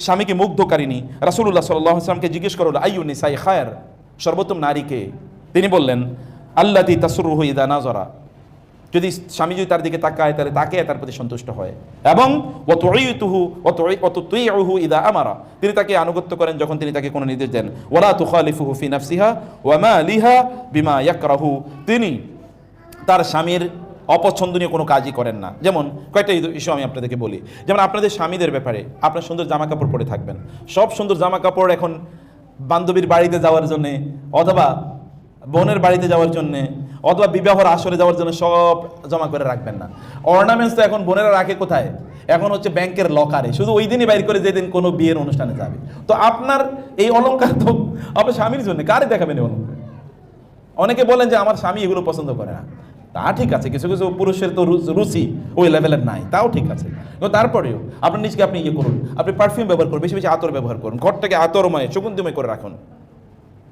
স্বামীকে মুগ্ধকারিনী রাসুল্লাহ সাল্লাহ আসলামকে জিজ্ঞেস করল, আইয়ু নিসাই খায়ের? সর্বোত্তম নারীকে। তিনি বললেন আল্লাদি তাসরুহু ইদা নাজরা যদি স্বামী যদি তার দিকে তাকায়, তাহলে তাকে তার প্রতি সন্তুষ্ট হয়। এবং অত তুহু অত অত তুইহু ইদা আমারা। তিনি তাকে আনুগত্য করেন যখন তিনি তাকে কোনো নির্দেশ দেন। ওলা তুখালিফুহু ফি নাফসিহা ওয়ামা লিহা বিমা ইয়াকরাহু। তিনি তার স্বামীর অপছন্দনীয় কোনো কাজই করেন না। যেমন কয়েকটা ইস্যু আমি আপনাদেরকে বলি। যেমন আপনাদের স্বামীদের ব্যাপারে, আপনার সুন্দর জামা কাপড় পরে থাকবেন। সব সুন্দর জামা কাপড় এখন বান্ধবীর বাড়িতে যাওয়ার জন্যে, অথবা বোনের বাড়িতে যাওয়ার জন্যে, অথবা বিবাহর আসরে যাওয়ার জন্য সব জমা করে রাখবেন না। অর্নামেন্টস তো এখন বোনেরা রাখে কোথায়? এখন হচ্ছে ব্যাংকের লকারে। শুধু ওই দিনই বাইর করে যেদিন কোনো বিয়ের অনুষ্ঠানে যাবে। তো আপনার এই অলংকার তো আপনার স্বামীর জন্য, কারে দেখাবেন এই অলংকার অনেকে বলেন যে আমার স্বামী এগুলো পছন্দ করে না। তা ঠিক আছে, কিছু কিছু পুরুষের তো রুচি ওই লেভেলের নাই, তাও ঠিক আছে। কিন্তু তারপরেও আপনার নিজকে আপনি ইয়ে করুন, আপনি পারফিউম ব্যবহার করুন, বেশি বেশি আতর ব্যবহার করুন ঘরটাকে আতরময়, সুগন্ধিময় করে রাখুন।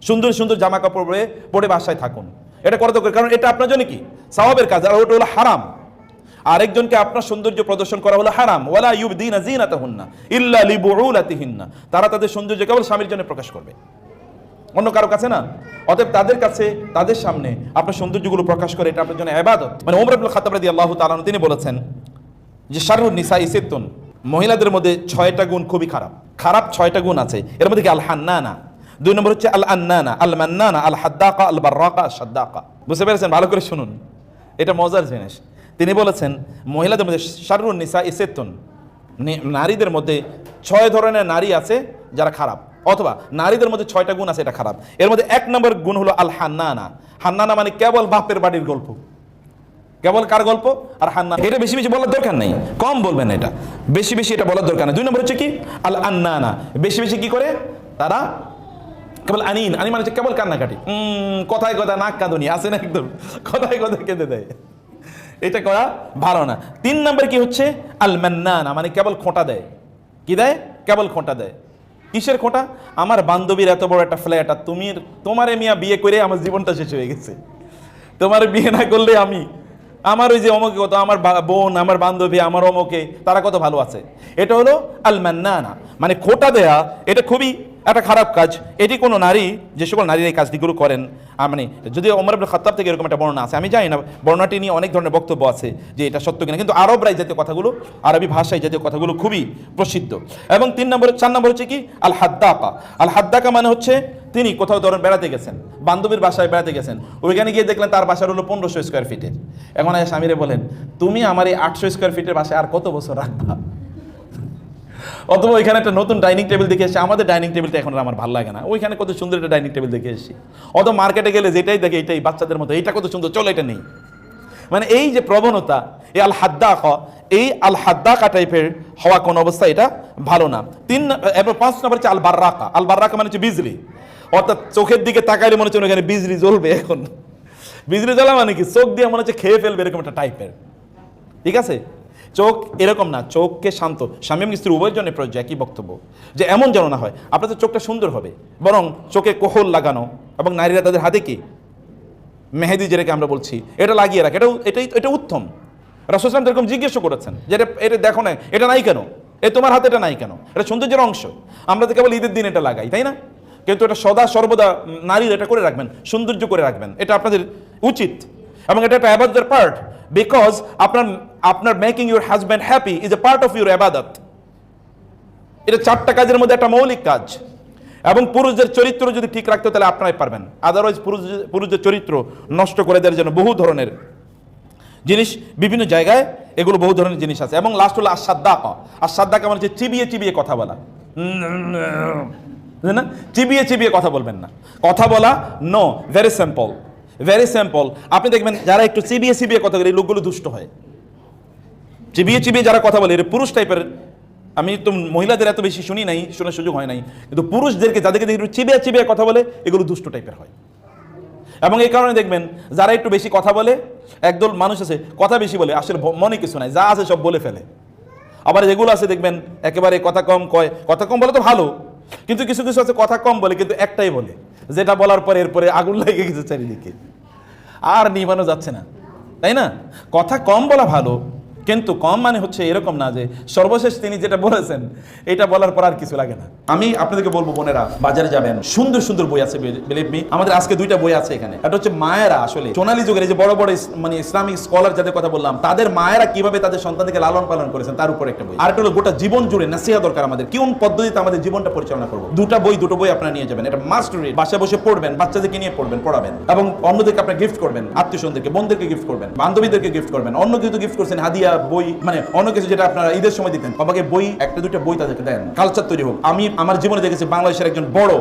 সুন্দর সুন্দর জামা কাপড় পরে পরে বাসায় থাকুন। এটা করে দরকার, কারণ এটা আপনার জন্য কি? সওয়াবের কাজ, আর ওটা হলো হারাম। আরেকজনকে আপনার সৌন্দর্য প্রদর্শন করা হলো হারাম। ওয়ালা ইউবদিনা জিনাতাহুন্না ইল্লা লিবুউলাতিহিন্না। তারা তাদের সৌন্দর্য কেবল স্বামীর জন্য প্রকাশ করবে। অন্য কারও কাছে না। অতএব তাদের কাছে, তাদের সামনে আপনার সৌন্দর্যগুলো প্রকাশ করে, এটা আপনার জন্য এবাদত মানে ওমর আব্দুল খাতাব রাদি আল্লাহ তালান তিনি বলেছেন যে শারুর নিসা ইসেতুন মহিলাদের মধ্যে ছয়টা গুণ খুবই খারাপ। খারাপ ছয়টা গুণ আছে। এর মধ্যে কি আল হান্নানা দুই নম্বর হচ্ছে আল আন্নানা আল মান্নানা আল হাদ্দাকা আল বার্রাকা সাদ্দাকা বুঝতে পেরেছেন? ভালো করে শুনুন। এটা মজার জিনিস। তিনি বলেছেন, মহিলাদের মধ্যে শারুর নিসা ইসেতুন নারীদের মধ্যে ছয় ধরনের নারী আছে যারা খারাপ। অথবা নারীদের মধ্যে ছয়টা গুণ আছে, এটা খারাপ। এর মধ্যে এক নম্বর গুণ হলো আল হান্নানা হান্নানা মানে কেবল বাপের বাড়ির গল্প। কেবল কার গল্প? আর হান্না এটা বেশি বেশি বলার দরকার নেই। কম বলবেন এটা। বেশি বেশি এটা বলার দরকার নেই। দুই নম্বর হচ্ছে কি? আল আন্নানা বেশি বেশি কি করে? তারা কেবল আনিন। আনি মানে হচ্ছে কেবল কান্নাকাটি। কথায় কথায় নাক কাঁদুনি। আসে না একদম? কথায় কথায় কেঁদে দেয়। এটা করা ভালো না। তিন নম্বর কি হচ্ছে? আল মান্নানা মানে কেবল খোঁটা দেয়। কি দেয়? কেবল খোঁটা দেয়। কিসের খোঁটা? আমার বান্ধবীর এত বড় একটা ফ্ল্যাট আর তুমি তোমারে মিয়া বিয়ে করে আমার জীবনটা শেষ হয়ে গেছে। তোমার বিয়ে না করলে আমি আমার ওই যে অমকে কত, আমার বোন, আমার বান্ধবী, আমার অমকে, তারা কত ভালো আছে। এটা হলো আল মান্নানা মানে খোটা দেয়া, এটা খুবই একটা খারাপ কাজ। এটি কোনো নারী, যে সকল নারীর এই কাজটিগুলো করেন মানে যদি অমর আব্দুল খাত্তাব থেকে এরকম একটা বর্ণনা আছে, আমি জানি না, বর্ণনাটি নিয়ে অনেক ধরনের বক্তব্য আছে যে এটা সত্য কিনা, কিন্তু আরবরা এই জাতীয় কথাগুলো, আরবি ভাষায় জাতীয় কথাগুলো খুবই প্রসিদ্ধ। এবং তিন নম্বর, চার নম্বর হচ্ছে কি? আল হাদ্দাকা আল হাদ্দাকা মানে হচ্ছে তিনি কোথাও ধরেন বেড়াতে গেছেন, বান্ধবীর বাসায় বেড়াতে গেছেন, ওইখানে গিয়ে দেখলেন তার বাসার হলো পনেরোশো স্কোয়ার ফিটের এখন স্বামীরে বলেন, তুমি আমার এই আটশো স্কোয়ার ফিটের বাসায় আর কত বছর রাখবা? অথবা ওইখানে একটা নতুন ডাইনিং টেবিল দেখে এসে আমাদের ডাইনিং টেবিলটা এখন আমার ভালো লাগে না। ওইখানে কত সুন্দর একটা ডাইনিং টেবিল দেখে এসেছি। অত মার্কেটে গেলে যেটাই দেখে এটাই বাচ্চাদের মতো, এইটা কত সুন্দর, চলো এটা নেই। মানে এই যে প্রবণতা এই আল হাদ্দা এই আল হাদ্দাকা টাইপের হওয়া কোন অবস্থা এটা ভালো না। তিন এবার পাঁচ নম্বর হচ্ছে আল বার্রাকা আল বার্রাকা মানে হচ্ছে বিজলি। অর্থাৎ চোখের দিকে তাকাইলে মনে হচ্ছে ওখানে বিজলি জ্বলবে এখন। বিজলি জ্বলা মানে কি? চোখ দিয়ে মনে হচ্ছে খেয়ে ফেলবে এরকম একটা টাইপের ঠিক আছে? চোখ এরকম না, চোখকে শান্ত। স্বামী এবং স্ত্রী উভয়ের জন্য প্রয়োজন একই বক্তব্য। যে এমন যেন না হয় আপনাদের চোখটা সুন্দর হবে। বরং চোখে কোহল লাগানো এবং নারীরা তাদের হাতে কি? মেহেদি যেটাকে আমরা বলছি, এটা লাগিয়ে রাখে। এটাও, এটাই, এটা উত্তম। রাসুসলাম এরকম জিজ্ঞেস করেছেন যে এটা দেখো না এটা নাই কেন? এ তোমার হাতে এটা নাই কেন? এটা সৌন্দর্যের অংশ। আমরা তো কেবল ঈদের দিন এটা লাগাই, তাই না? কিন্তু এটা সদা সর্বদা নারীর এটা করে রাখবেন, সৌন্দর্য করে রাখবেন। এটা আপনাদের উচিত। এবং এটা একটা অ্যাবাদের পার্ট বিকজ আপনার আপনার making your husband happy is a part of your অ্যাবাদত এটা চারটা কাজের মধ্যে একটা মৌলিক কাজ। এবং পুরুষদের চরিত্র যদি ঠিক রাখতে, তাহলে আপনারাই পারবেন। আদারওয়াইজ পুরুষ পুরুষদের চরিত্র নষ্ট করে দেওয়ার জন্য বহু ধরনের জিনিস বিভিন্ন জায়গায় এগুলো বহু ধরনের জিনিস আছে। এবং লাস্ট হলো আসাদ্দাকা আসাদ্দাকা মানে হচ্ছে চিবিয়ে চিবিয়ে কথা বলা। না? চিবিয়ে চিবিয়ে কথা বলবেন না। কথা বলা no very simple very simple আপনি দেখবেন যারা একটু চিবিয়ে চিবিয়ে কথা বলে, এই লোকগুলো দুষ্ট হয়। চিবিয়ে চিবিয়ে যারা কথা বলে এটা পুরুষ টাইপের আমি তো মহিলাদের এত বেশি শুনি নাই, শোনার সুযোগ হয় নাই। কিন্তু পুরুষদেরকে যাদেরকে চিবিয়ে চিবিয়ে কথা বলে, এগুলো দুষ্ট টাইপের হয়। এবং এই কারণে দেখবেন, যারা একটু বেশি কথা বলে, একদল মানুষ আছে, কথা বেশি বলে, আসলে মনে কিছু নাই, যা আছে সব বলে ফেলে। আবার যেগুলো আছে দেখবেন, একেবারে কথা কম কয়, কথা কম বলে তো ভালো, কিন্তু কিছু কিছু আছে কথা কম বলে, কিন্তু একটাই বলে, যেটা বলার পরে এরপরে আগুন লেগে গেছে চারিদিকে। আর নিবানো যাচ্ছে না, তাই না? কথা কম বলা ভালো কিন্তু কম মানে হচ্ছে এরকম না যে সর্বশেষ তিনি যেটা বলেছেন, এটা বলার পর আর কিছু লাগে না। আমি আপনাদেরকে বলব বোনেরা, বাজারে যাবেন, সুন্দর সুন্দর বই আছে বিলিভ মি আমাদের আজকে দুইটা বই আছে এখানে। এটা হচ্ছে মায়েরা আসলে, সোনালী যুগের যে বড় বড় মানে ইসলামিক স্কলার যাদের কথা বললাম, তাদের মায়েরা কীভাবে তাদের সন্তানকে লালন পালন করেছেন, তার উপর একটা বই। আর হলো গোটা জীবন জুড়ে নাসিহা দরকার আমাদের, কোন পদ্ধতিতে আমাদের জীবনটা পরিচালনা করব? দুটা বই, দুটো বই আপনারা নিয়ে যাবেন, এটা মাস্ট রিড বাসায় বসে পড়বেন, বাচ্চাদেরকে নিয়ে পড়বেন, পড়াবেন, এবং অন্যদেরকে আপনার গিফট করবেন, আত্মীয় স্বজনদেরকে, বোনদেরকে গিফট করবেন, বান্ধবীদেরকে গিফট করবেন অন্য কিছু গিফট করছেন, হাদিয়া বই মানে অন্য কিছু যেটা আপনারা ঈদের সময় দিতেন, বাবাকে বই, একটা, দুইটা বই তাদেরকে দেন কালচার তৈরি হোক। আমি আমার জীবনে দেখেছি বাংলাদেশের একজন বড়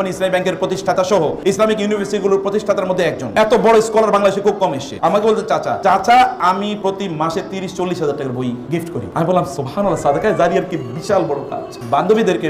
মানে ইসলামী ব্যাংকের প্রতিষ্ঠাতা সহ ইসলামিক ইউনিভার্সিটি গুলোর প্রতিষ্ঠাতার মধ্যে একজন। এত বড় স্কলার বাংলাদেশে খুব কম এসে আমাকে বলতে চাচা চাচা, আমি প্রতি মাসে তিরিশ, চল্লিশ হাজার টাকার বই গিফট করি। আমি বললাম সোহান সাদাকায় জারিয়ার কি বিশাল বড় কাজ। বান্ধবীদেরকে